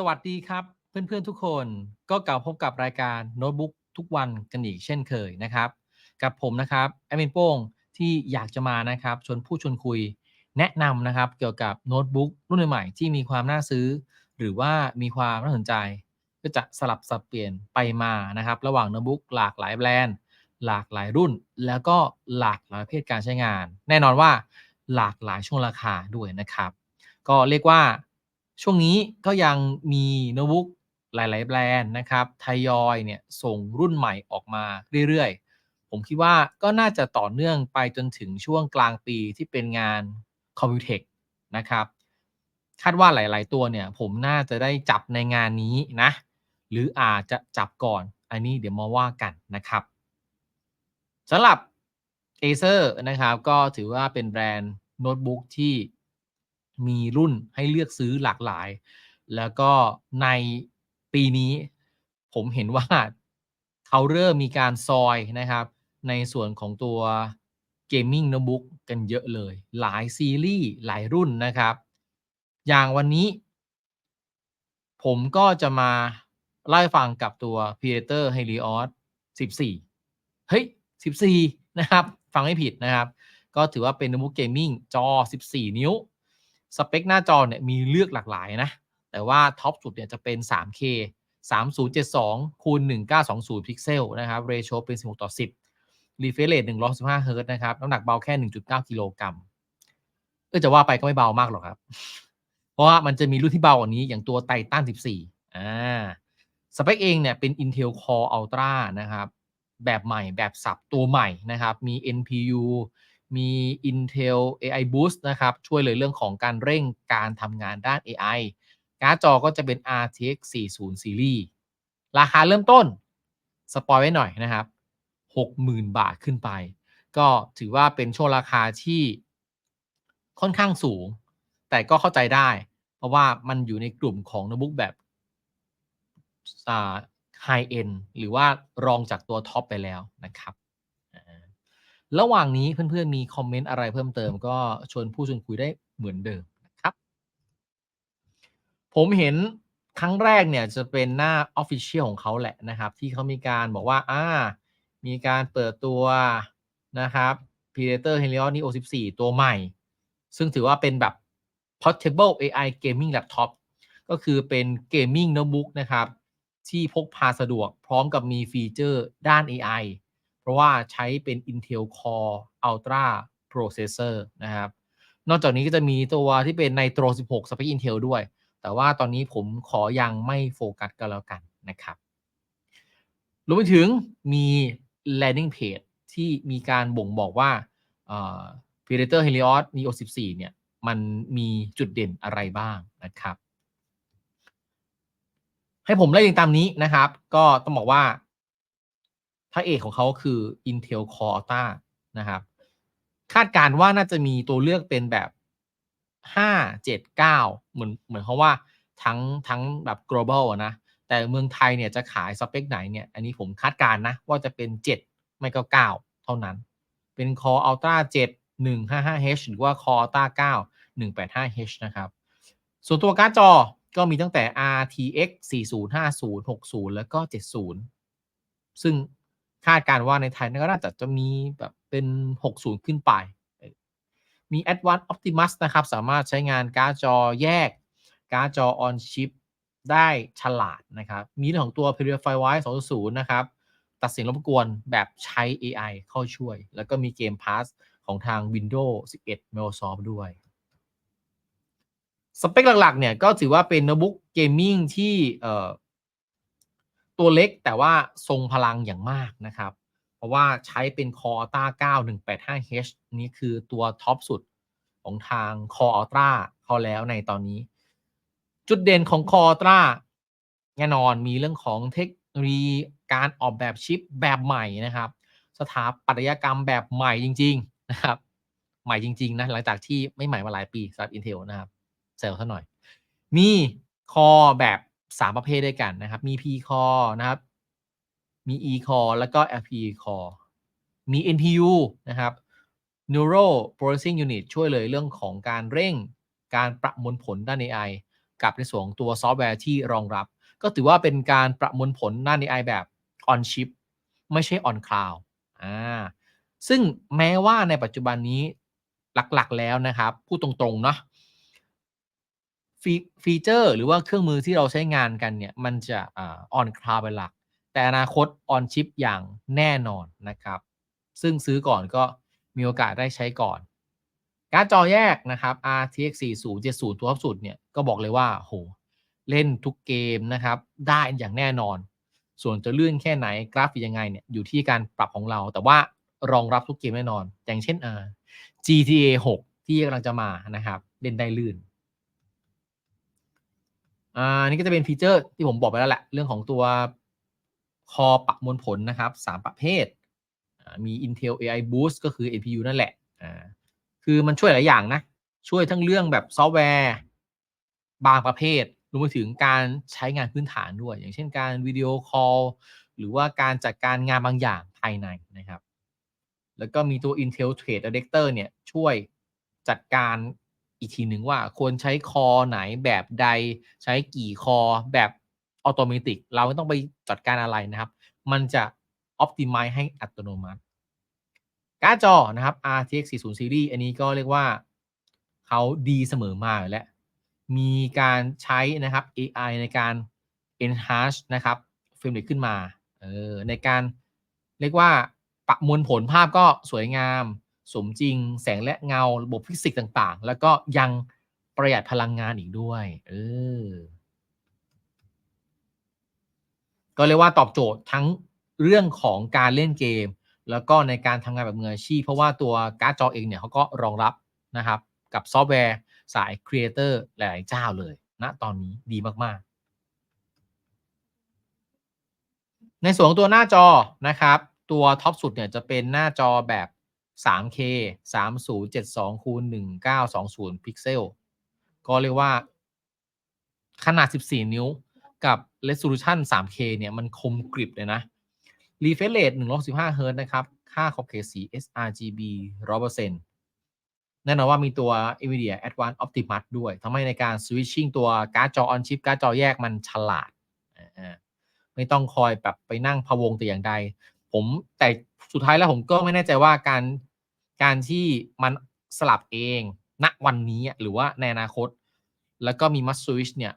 สวัสดีครับ เพื่อนๆทุกคนก็กลับพบกับรายการโน้ตบุ๊กทุกวันกันอีกเช่นเคยนะครับ กับผมนะครับแอมินโป้งที่อยากจะมานะครับชวนผู้ชวนคุยแนะนำนะครับเกี่ยวกับโน้ตบุ๊กรุ่นใหม่ที่มีความน่าซื้อ หรือว่ามีความน่าสนใจ ก็จะสลับสับเปลี่ยนไปมานะครับ ระหว่างโน้ตบุ๊กหลากหลายแบรนด์ หลากหลายรุ่น แล้วก็หลากหลายประเภทการใช้งาน แน่นอนว่าหลากหลายช่วงราคาด้วยนะครับ ก็เรียกว่า ช่วงนี้ก็ยังมีโน้ตบุ๊กหลาย ๆ แบรนด์นะครับทยอยเนี่ยส่งรุ่นใหม่ออกมาเรื่อย ๆ ผมคิดว่าก็น่าจะต่อเนื่องไปจนถึงช่วงกลางปีที่เป็นงาน c o m p u t e c นะครับ คาดว่าหลาย ๆ ตัวเนี่ย ผมน่าจะได้จับในงานนี้นะ หรืออาจจะจับก่อน อันนี้เดี๋ยวมาว่ากันนะครับสำหรับ Acer นะครับ ก็ถือว่าเป็นแบรนด์โน้ตบุ๊กที่ มีรุ่นให้เลือกซื้อหลากหลาย แล้วก็ในปีนี้ผมเห็นว่าเขาเริ่มมีการซอยนะครับ ในส่วนของตัวเกมมิ่งโน้ตบุ๊กกันเยอะเลย หลายซีรีส์หลายรุ่นนะครับ อย่างวันนี้ ผมก็จะมาไล่ฟังกับตัว Predator Helios 14 เฮ้ย 14 นะครับ ฟังไม่ผิดนะครับ ก็ถือว่าเป็นโน้ตบุ๊กเกมมิ่งจอ 14 นิ้ว สเปคหน้าจอเนี่ยมีเลือกหลากหลายนะ แต่ว่าท็อปสุดเนี่ยจะเป็น 3K 3072คูณ1920 พิกเซลนะครับเรโชเป็น 16 ต่อ 10 รีเฟรชเรท115เฮิร์ตนะครับ น้ำหนักเบาแค่ 1.9 กิโลกรัมเออจะว่าไปก็ไม่เบามากหรอกครับ เพราะว่ามันจะมีรุ่นที่เบากว่านี้อย่างตัวไททัน14 อ่า สเปคเองเนี่ยเป็น Intel Core Ultra นะครับ แบบใหม่แบบสับตัวใหม่นะครับ มี NPU มี Intel AI Boost นะครับ ช่วยเลยเรื่องของการเร่งการทำงานด้าน AI การ์ดจอก็จะเป็น RTX 40 Series ราคาเริ่มต้น สปอยไว้หน่อยนะครับ 60,000 บาทขึ้นไป ก็ถือว่าเป็นช่วงราคาที่ค่อนข้างสูง แต่ก็เข้าใจได้ เพราะว่ามันอยู่ในกลุ่มของโน้ตบุ๊กแบบไฮเอ็นหรือว่ารองจากตัวท็อปไปแล้วนะครับ ระหว่างนี้เพื่อนๆมีคอมเมนต์อะไรเพิ่มเติม ก็ชวนผู้ชวนคุยได้เหมือนเดิมนะครับ ผมเห็นครั้งแรกเนี่ยจะเป็นหน้า Official ของเขาแหละนะครับ ที่เขามีการบอกว่าอ่ามีการเปิดตัวนะครับ Predator Helios Neo 14 ตัวใหม่ ซึ่งถือว่าเป็นแบบ Portable AI Gaming Laptop ก็คือเป็น Gaming Notebook นะครับ ที่พกพาสะดวกพร้อมกับมีฟีเจอร์ด้าน AI ราะว่าใช้เป็น Intel Core Ultra Processor นะครับ นอกจากนี้ก็จะมีตัวที่เป็น Nitro 16 สเปค Intel ด้วย แต่ว่าตอนนี้ผมขอยังไม่โฟกัสกันแล้วกันนะครับรวมไปถึงมี landing page ที่มีการบ่งบอกว่า Predator Helios Neo 14 เนี่ย มันมีจุดเด่นอะไรบ้างนะครับ ให้ผมไล่เรียงตามนี้นะครับ ก็ต้องบอกว่า ระเอกของเขาคือ Intel Core Ultra นะครับ คาดการว่าน่าจะมีตัวเลือกเป็นแบบ5 7 9เหมือนเหมือนเขาว่าทั้งทั้งแบบ global นะ แต่เมืองไทยเนี่ยจะขายสเปคไหนเนี่ย อันนี้ผมคาดการนะ ว่าจะเป็น7ไม่ก็9เท่านั้น เป็น Core Ultra 7 155H หรือว่า Core Ultra 9 185H นะครับ ส่วนตัวการ์ดจอก็มีตั้งแต่ RTX 4050 60 แล้วก็ 70 ซึ่ง คาดการว่าในไทยก็น่าจะจะมีแบบเป็น 60 ขึ้นไป มี Advanced Optimus นะครับ สามารถใช้งานการ์ดจอแยก การ์ดจอ on chip ได้ฉลาดนะครับ มีเรื่องของตัว Purify 2.0 นะครับ ตัดสียงรบกวนแบบใช้ AI เข้าช่วย แล้วก็มี Game Pass ของทาง Windows 11 Microsoft ด้วย สเปคหลักๆ เนี่ย ก็ถือว่าเป็นโน้ตบุ๊กเกมมิ่งที่ ตัวเล็กแต่ว่าทรงพลังอย่างมากนะครับ เพราะว่าใช้เป็น Core Ultra 9 185H นี่คือตัวท็อปสุดของทาง Core Ultra เขาแล้วในตอนนี้ จุดเด่นของ Core Ultra แน่นอนมีเรื่องของเทคโนโลยีการออกแบบชิปแบบใหม่นะครับ สถาปัตยกรรมแบบใหม่จริง ๆ นะครับ ใหม่จริง ๆ นะ หลังจากที่ไม่ใหม่มาหลายปีสำหรับ Intel นะครับเซลล์ซะหน่อย มีคอแบบ 3 ประเภทด้วยกันนะครับ มี P core นะครับ มี E core แล้วก็ FE core มี NPU นะครับ Neural Processing Unit ช่วยเลยเรื่องของการเร่งการประมวลผลด้าน AI กับในส่วนของตัวซอฟต์แวร์ที่รองรับ ก็ถือว่าเป็นการประมวลผลด้าน AI แบบ on chip ไม่ใช่ on cloud อ่าซึ่งแม้ว่าในปัจจุบันนี้หลักๆแล้วนะครับ พูดตรงๆเนาะ ฟีฟีเจอร์ หรือว่าเครื่องมือที่เราใช้งานกันเนี่ย มันจะอ่า on cloud เป็นหลัก แต่อนาคต on chip อย่างแน่นอนนะครับ ซึ่งซื้อก่อนก็มีโอกาสได้ใช้ก่อนการ์ดจอแยกนะครับ RTX 4070 ตัวท็อปสุดเนี่ย ก็บอกเลยว่าโหเล่นทุกเกมนะครับ ได้อย่างแน่นอน ส่วนจะเลื่อนแค่ไหนกราฟิกยังไงเนี่ย อยู่ที่การปรับของเรา แต่ว่ารองรับทุกเกมแน่นอน อย่างเช่น GTA 6 ที่กำลังจะมานะครับ เล่นได้ลื่น อ่านี่ก็จะเป็นฟีเจอร์ที่ผมบอกไปแล้วแหละ เรื่องของตัวคอประมวลผลนะครับ 3 ประเภท มี Intel AI Boost ก็คือ NPU นั่นแหละอ่าคือมันช่วยหลายอย่างนะ ช่วยทั้งเรื่องแบบซอฟต์แวร์ บางประเภทรวมไปถึงการใช้งานพื้นฐานด้วย อย่างเช่นการวิดีโอคอลหรือว่าการจัดการงานบางอย่างภายในนะครับ แล้วก็มีตัว Intel Trade Adapter เนี่ยช่วยจัดการ อีกทีหนึ่งว่าควรใช้คอไหนแบบใดใช้กี่คอแบบอัตโนมัติเราไม่ต้องไปจัดการอะไรนะครับ มันจะ Optimize ให้อัตโนมัติการ์ดจอนะครับ RTX 40 Series อันนี้ก็เรียกว่าเขาดีเสมอมาแล้ว มีการใช้นะครับ AI ในการ enhance นะครับเฟรมเรทขึ้นมาเออในการเรียกว่าประมวลผลภาพก็สวยงาม สมจริง แสงและเงาระบบฟิสิกส์ต่างๆ แล้วก็ยังประหยัดพลังงานอีกด้วยเออก็เรียกว่าตอบโจทย์ทั้งเรื่องของการเล่นเกม แล้วก็ในการทำงานแบบมืออาชีพ เพราะว่าตัวการ์ดจอเองเนี่ยเขาก็รองรับนะครับ กับซอฟต์แวร์สายครีเอเตอร์หลายๆเจ้าเลยณนะตอนนี้ดีมาก ๆ ในส่วนของตัวหน้าจอนะครับ ตัวท็อปสุดเนี่ยจะเป็นหน้าจอแบบ 3K 3072คูณ1920พิกเซลก็เรียกว่า ขนาด 14 นิ้วกับ Resolution 3K เนี่ย มันคมกริบเลยนะ Refresh Rate 165 Hz นะครับ ค่าขอบเขตสี sRGB 100%แน่นอนว่ามีตัว NVIDIA Advanced Optimus ด้วยทำให้ในการ switching ตัวการ์ดจอ on chip การ์ดจอแยกมันฉลาด ไม่ต้องคอยแบบไปนั่งพะวงแต่อย่างใด ผมแต่สุดท้ายแล้วผมก็ไม่แน่ใจว่าการ การที่มันสลับเองณวันนี้หรือว่าในอนาคต แล้วก็มี must switch เนี่ย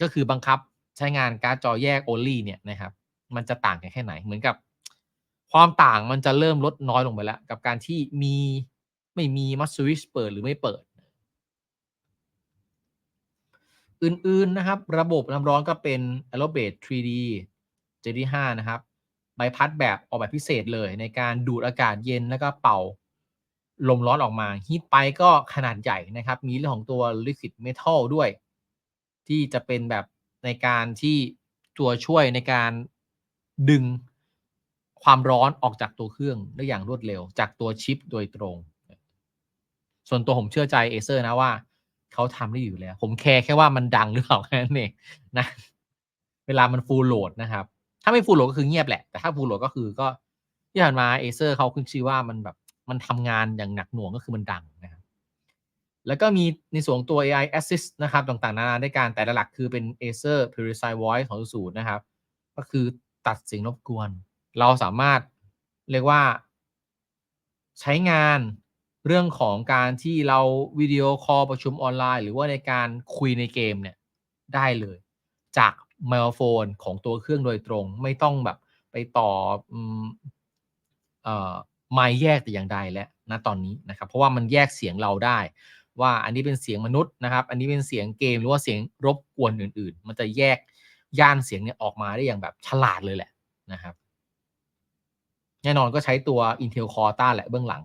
ก็คือบังคับใช้งานการ์ดจอแยก only เนี่ยนะครับ มันจะต่างกันแค่ไหนเหมือนกับ ความต่างมันจะเริ่มลดน้อยลงไปแล้ว กับการที่มีไม่มี must switch เปิดหรือไม่เปิด อื่นๆนะครับ ระบบน้ำร้อนก็เป็น Aerobase 3D J5 นะครับ ใบพัดแบบออกแบบพิเศษเลยในการดูดอากาศเย็นแล้วก็เป่าลมร้อนออกมาฮีทไปก็ขนาดใหญ่นะครับ มีเรื่องของตัว Liquid Metal ด้วย ที่จะเป็นแบบในการที่ตัวช่วยในการดึงความร้อนออกจากตัวเครื่องได้อย่างรวดเร็ว จากตัวชิปโดยตรง ส่วนตัวผมเชื่อใจ Acer นะว่า เขาทำได้อยู่แล้ว ผมแคร์แค่ว่ามันดังหรือเปล่าแค่นั้นเองนะ เวลามันฟูลโหลดนะครับ ถ้าไม่ฟูลโหลดก็คือเงียบแหละ แต่ถ้าฟูลโหลดก็คือก็ที่ผ่านมา Acer เขาขึ้นชื่อว่ามันแบบมันทำงานอย่างหนักหน่วงก็คือมันดังนะครับแล้วก็มีในส่วนตัว AI Assist นะครับต่างๆ นานาได้การแต่หลักคือเป็น Acer Purify Voice ของสูตรนะครับ ก็คือตัดเสียงรบกวน เราสามารถเรียกว่า ใช้งานเรื่องของการที่เราวิดีโอคอลประชุมออนไลน์ หรือว่าในการคุยในเกมเนี่ยได้เลย จาก ไมโครโฟนของตัวเครื่องโดยตรง ไม่ต้องแบบไปต่อไมค์แยกแต่อย่างใดแล้วนะตอนนี้นะครับ เพราะว่ามันแยกเสียงเราได้ ว่าอันนี้เป็นเสียงมนุษย์นะครับ อันนี้เป็นเสียงเกมหรือว่าเสียงรบกวนอื่น ๆ มันจะแยกย่านเสียงเนี่ยออกมาได้อย่างแบบฉลาดเลยแหละนะครับแน่นอนก็ใช้ตัว Intel Core ต้าแหละเบื้องหลัง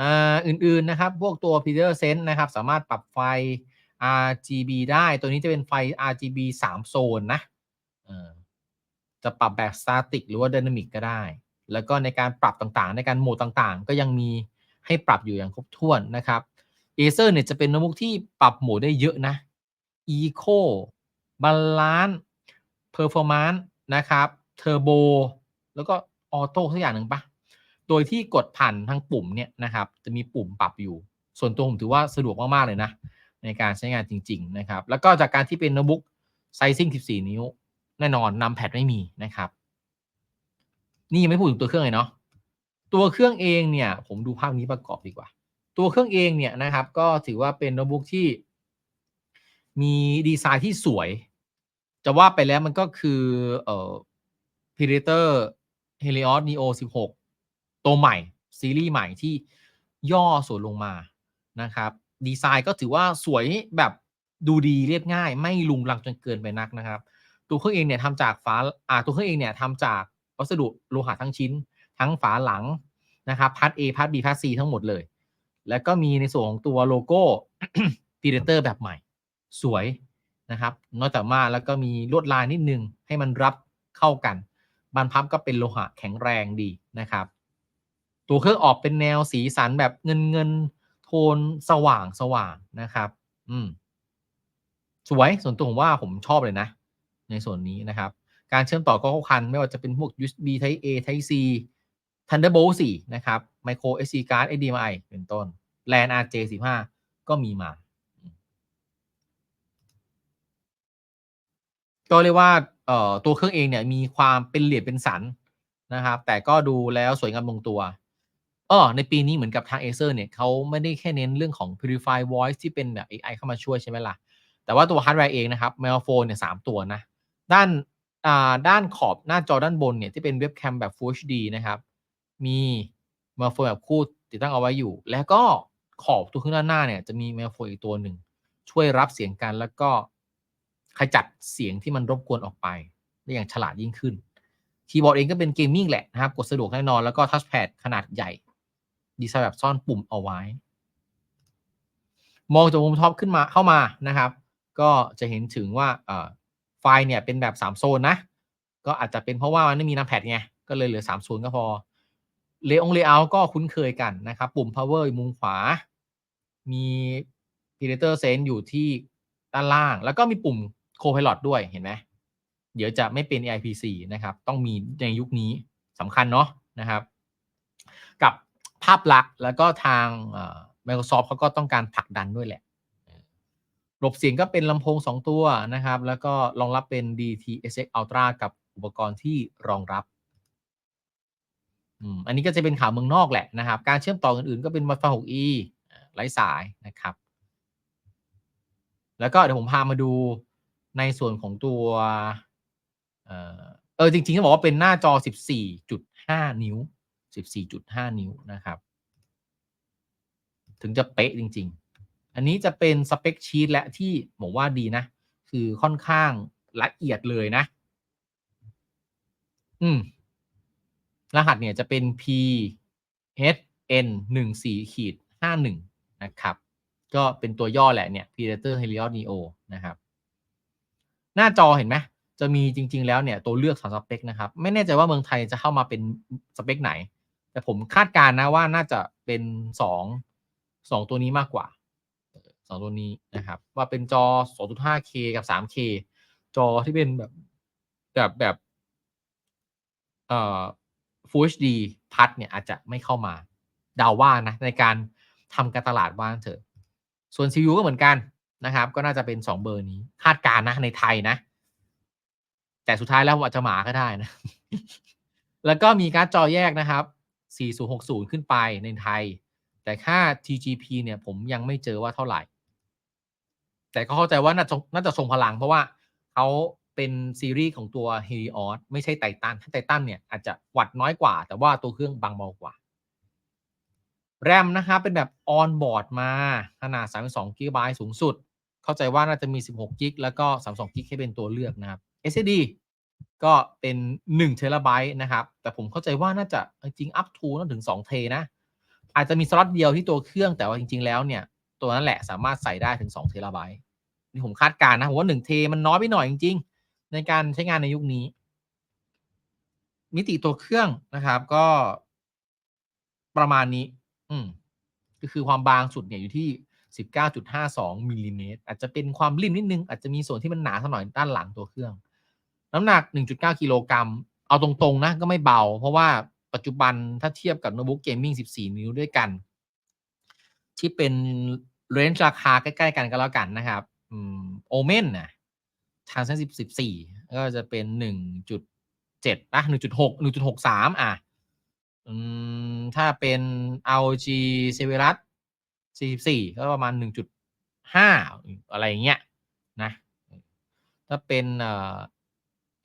อ่าอื่นๆนะครับ พวกตัว p e t e r s e n นะครับ สามารถปรับไฟ RGB ได้ตัวนี้จะเป็นไฟ RGB 3 โซนนะจะปรับแบบ static หรือว่า dynamic ก็ได้ แล้วก็ในการปรับต่างๆ ในการโหมดต่างๆ ก็ยังมีให้ปรับอยู่อย่างครบถ้วนนะครับ Acer เนี่ยจะเป็นโน้ตบุ๊กที่ปรับโหมดได้เยอะนะ Eco Balance Performance นะครับ Turbo แล้วก็ออโต้สักอย่างหนึ่งปะโดยที่กดผ่านทางปุ่มเนี่ยนะครับ จะมีปุ่มปรับอยู่ ส่วนตัวผมถือว่าสะดวกมาก ๆ เลยนะ ในการใช้งานจริง ๆ นะครับ แล้วก็จากการที่เป็นโน้ตบุ๊กไซซิ่ง 14 นิ้ว แน่นอนนำแพดไม่มีนะครับ นี่ยังไม่พูดถึงตัวเครื่องเลยเนาะตัวเครื่องเองเนี่ย ผมดูภาพนี้ประกอบดีกว่า ตัวเครื่องเองเนี่ยนะครับ ก็ถือว่าเป็นโน้ตบุ๊กที่ มีดีไซน์ที่สวย จะว่าไปแล้วมันก็คือเอ่อ Predator Helios Neo 16 ตัวใหม่ ซีรีส์ใหม่ที่ย่อส่วนลงมานะครับ ดีไซน์ก็ถือว่าสวยแบบดูดีเรียบง่าย ไม่ลุงลังจนเกินไปนักนะครับ ตัวเครื่องเองเนี่ยทำจากฝาอ่าตัวเครื่องเองเนี่ยทำจากวัสดุโลหะทั้งชิ้น ทั้งฝาหลังนะครับพาร์ท A พาร์ท B พาร์ท C ทั้งหมดเลย แล้วก็มีในส่วนของตัวโลโก้ Predator แบบใหม่ สวยนะครับ นอกจากมาแล้วก็มีลวดลายนิดนึง ให้มันรับเข้ากันบานพับก็เป็นโลหะแข็งแรงดีนะครับ ตัวเครื่องออกเป็นแนวสีสันแบบเงินเงิน นสว่างสว่างนะครับ อืม สวยส่วนตัวผมว่าผมชอบเลยนะ ในส่วนนี้นะครับ การเชื่อมต่อก็เข้าคัน ไม่ว่าจะเป็นพวก USB Type A Type C Thunderbolt 4 นะครับ Micro SD card HDMI เป็นต้น LAN RJ15 ก็มีมา ก็เรียกว่าเอ่อตัวเครื่องเองเนี่ยมีความเป็นเหลี่ยมเป็นสันนะครับ แต่ก็ดูแล้วสวยงามลงตัว ออในปีนี้เหมือนกับทาง Acer เนี่ยเขาไม่ได้แค่เน้นเรื่องของ Purify Voice ที่เป็นแบบ AI เข้ามาช่วยใช่ไหมล่ะ แต่ว่าตัวฮาร์ดแวร์เองนะครับ m e l p h o n e เนี่ยสามตัวนะ ด้านอ่าด้านขอบหน้าจอด้านบนเนี่ยที่เป็นเว็บแคมแบบ Full HD นะครับ มี m e l p h o n e แบบคู่ติดตั้งเอาไว้อยู่ แล้วก็ขอบตัวเครื่องด้านหน้าเนี่ยจะมี m e l p h o n e อีกตัวหนึ่ง ช่วยรับเสียงกันแล้วก็ขจัดเสียงที่มันรบกวนออกไปได้อย่างฉลาดยิ่งขึ้นคีย์บอร์ดเองก็เป็นเกมมิ่งแหละนะครับกดสะดวกแน่นอนแล้วก็ทัชแพดขนาดใหญ่ ดีไซน์แบบซ่อนปุ่มเอาไว้ มองจากมุมท็อปขึ้นมาเข้ามานะครับ ก็จะเห็นถึงว่าไฟล์เนี่ยเป็นแบบ 3 โซนนะ ก็อาจจะเป็นเพราะว่ามันไม่มีน้ำแพดไง ก็เลยเหลือ 3 โซนก็พอเลองเลเยอร์ก็คุ้นเคยกันนะครับ ปุ่ม power อยู่มุมขวา มี Predator Sense อยู่ที่ด้านล่าง แล้วก็มีปุ่ม Copilot ด้วยเห็นไหมเดี๋ยวจะไม่เป็น AIPC นะครับ ต้องมีในยุคนี้สำคัญเนาะนะครับ ภาพลักษณ์แล้วก็ทาง Microsoft เขาก็ต้องการผลักดันด้วยแหละระบบเสียงก็เป็นลำโพง 2 ตัวนะครับ แล้วก็รองรับเป็น DT-SX Ultra กับอุปกรณ์ที่รองรับอันนี้ก็จะเป็นข่าวเมืองนอกแหละนะครับ การเชื่อมต่ออื่นๆ ก็เป็น Wi-Fi 6E ไร้สายนะครับ แล้วก็เดี๋ยวผมพามาดูในส่วนของตัว เออจริงๆต้องบอกว่าเป็นหน้าจอ 14.5 นิ้ว 14.5 นิ้วนะครับ ถึงจะเป๊ะจริง ๆ อันนี้จะเป็นสเปคชีตและที่ผมว่าดีนะ คือค่อนข้างละเอียดเลยนะ อืม รหัสเนี่ยจะเป็น P H N 1 4ขีด51 นะครับ ก็เป็นตัวย่อแหละเนี่ย Predator Helios Neo นะครับ หน้าจอเห็นไหมจะมีจริง ๆ แล้วเนี่ย ตัวเลือกสองสเปคนะครับ ไม่แน่ใจว่าเมืองไทยจะเข้ามาเป็นสเปคไหน แต่ผมคาดการณ์นะว่าน่าจะเป็นสองสองตัวนี้มากกว่าสองตัวนี้นะครับ ว่าเป็นจอ 2.5K กับ 3K จอที่เป็นแบบแบบแบบเอ่อ Full HD พัดเนี่ยอาจจะไม่เข้ามาเดาว่านะ ในการทำการตลาดว่างเถอะ ส่วน CPU ก็เหมือนกันนะครับ ก็น่าจะเป็น 2 เบอร์นี้ คาดการณ์นะในไทยนะ แต่สุดท้ายแล้วอาจจะหมาก็ได้นะ แล้วก็มีการ์ดจอแยกนะครับ 4060 ขึ้นไปในไทย แต่ค่า TGP เนี่ยผมยังไม่เจอว่าเท่าไหร่ แต่ก็เข้าใจว่าน่าจะน่าจะทรงพลังเพราะว่าเขาเป็นซีรีส์ของตัว Helios ไม่ใช่ไททันถ้าไททันเนี่ยอาจจะวัดน้อยกว่า แต่ว่าตัวเครื่องบางเบากว่า แรมนะครับเป็นแบบออนบอร์ดมา ขนาด 32 g b สูงสุด เข้าใจว่าน่าจะมี 16 g b แล้วก็ 32 g b ให้เป็นตัวเลือกนะครับ SSD ก็เป็น1เทราไบต์นะครับ แต่ผมเข้าใจว่าน่าจะจริงๆ up to น่าถึง2เทนะ อาจจะมีสล็อตเดียวที่ตัวเครื่องแต่ว่าจริง ๆ แล้วเนี่ย ตัวนั้นแหละสามารถใส่ได้ถึง2เทราไบต์นี่ผมคาดการณ์นะผมว่า1เทมันน้อยไปหน่อยจริง ๆ ในการใช้งานในยุคนี้ มิติตัวเครื่องนะครับ ก็ประมาณนี้ อืมก็คือความบางสุดเนี่ยอยู่ที่ 19.52มิลลิเมตรอาจจะเป็นความริมนิดนึง อาจจะมีส่วนที่มันหนาสักหน่อยด้านหลังตัวเครื่อง น้ำหนัก 1.9 กิโลกรัม เอาตรงๆนะก็ไม่เบา เพราะว่าปัจจุบันถ้าเทียบกับโน้ตบุ๊กเกมมิ่ง 14 นิ้วด้วยกัน ที่เป็นเรนจ์ราคาใกล้ๆกันก็แล้วกันนะครับโอเมนนะทางเส้นสิบสี่ก็จะเป็นหนึ่งจุดเจ็ดนะหนึ่งจุดหกหนึ่งจุดหกสามอะถ้าเป็น ROG s e v e r u s 44 ก็ประมาณ 1.5 อะไรอย่างเงี้ยนะ ถ้าเป็น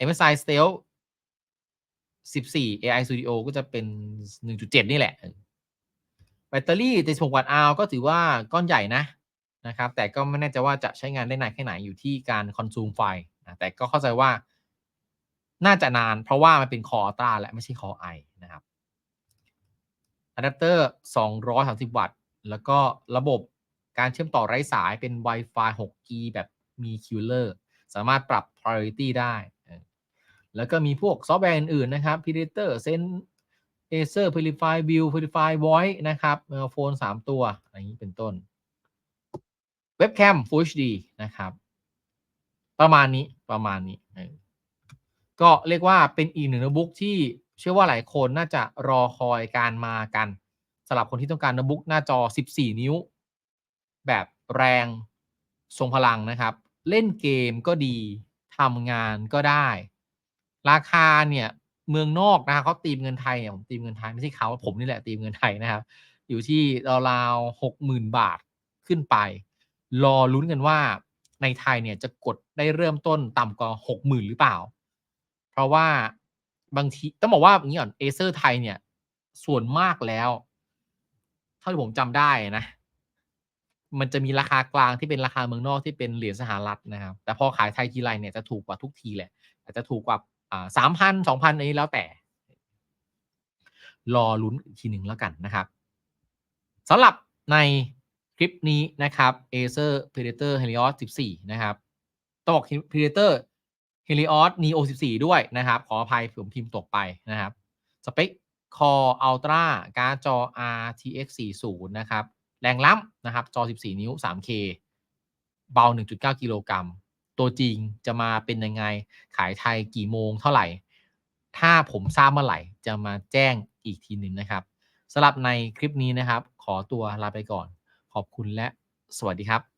MSI Stealth 14 AI Studio ก็จะเป็น 1.7 นี่แหละ แบตเตอรี่76วัตต์อาวก็ถือว่าก้อนใหญ่นะนะครับ แต่ก็ไม่แน่ใจว่าจะใช้งานได้นานแค่ไหนอยู่ที่การคอนซูมไฟนะแต่ก็เข้าใจว่าน่าจะนานเพราะว่ามันเป็นคอต้าและไม่ใช่คอไอนะครับอะแดปเตอร์ 230 วัตต์ แล้วก็ระบบการเชื่อมต่อไร้สายเป็น Wi-Fi 6G แบบมี Killer สามารถปรับ priority ได้ แล้วก็มีพวกซอฟต์แวร์อื่นๆนะครับ Predator Sense Acer Purify View Purify Voice นะครับโฟน3 ตัวอะไรอย่างนี้เป็นต้น เว็บแคม Full HD นะครับ ประมาณนี้ประมาณนี้ ก็เรียกว่าเป็นอีกหนึ่งโน้ตบุ๊กที่เชื่อว่าหลายคนน่าจะรอคอยการมากันสำหรับคนที่ต้องการโน้ตบุ๊กหน้าจอ 14 นิ้ว แบบแรงทรงพลังนะครับ เล่นเกมก็ดีทำงานก็ได้ ราคาเนี่ยเมืองนอกนะครับเขาตีมเงินไทยเนี่ยผมตีมเงินไทยไม่ใช่เขาผมนี่แหละตีมเงินไทยนะครับ อยู่ที่ราวๆหกหมื่นบาทขึ้นไป รอลุ้นกันว่าในไทยเนี่ยจะกดได้เริ่มต้นต่ำกว่าหกหมื่นหรือเปล่า เพราะว่าบางทีต้องบอกว่าอย่างนี้ก่อนเอเซอร์ไทยเนี่ยส่วนมากแล้ว เท่าที่ผมจำได้นะ มันจะมีราคากลางที่เป็นราคาเมืองนอกที่เป็นเหรียญสหรัฐนะครับ แต่พอขายไทยทีไรเนี่ยจะถูกกว่าทุกทีแหละอาจจะถูกกว่าอ่า สามพันสองพันอันนี้แล้วแต่ รอลุ้นอีกทีหนึ่งแล้วกันนะครับสำหรับในคลิปนี้นะครับ Acer Predator Helios 14 นะครับต้องบอก Predator Helios Neo 14 ด้วยนะครับ ขออภัยผมพิมพ์ตกไปนะครับ สเปค Core Ultra การ์ดจอ RTX 40 นะครับ แรงล้ำนะครับ จอ 14 นิ้ว 3K เบา 1.9 กิโลกรัม ตัวจริงจะมาเป็นยังไง ขายไทยกี่โมงเท่าไหร่ ถ้าผมทราบเมื่อไหร่จะมาแจ้งอีกทีหนึ่งนะครับสำหรับในคลิปนี้นะครับ ขอตัวลาไปก่อน ขอบคุณและสวัสดีครับ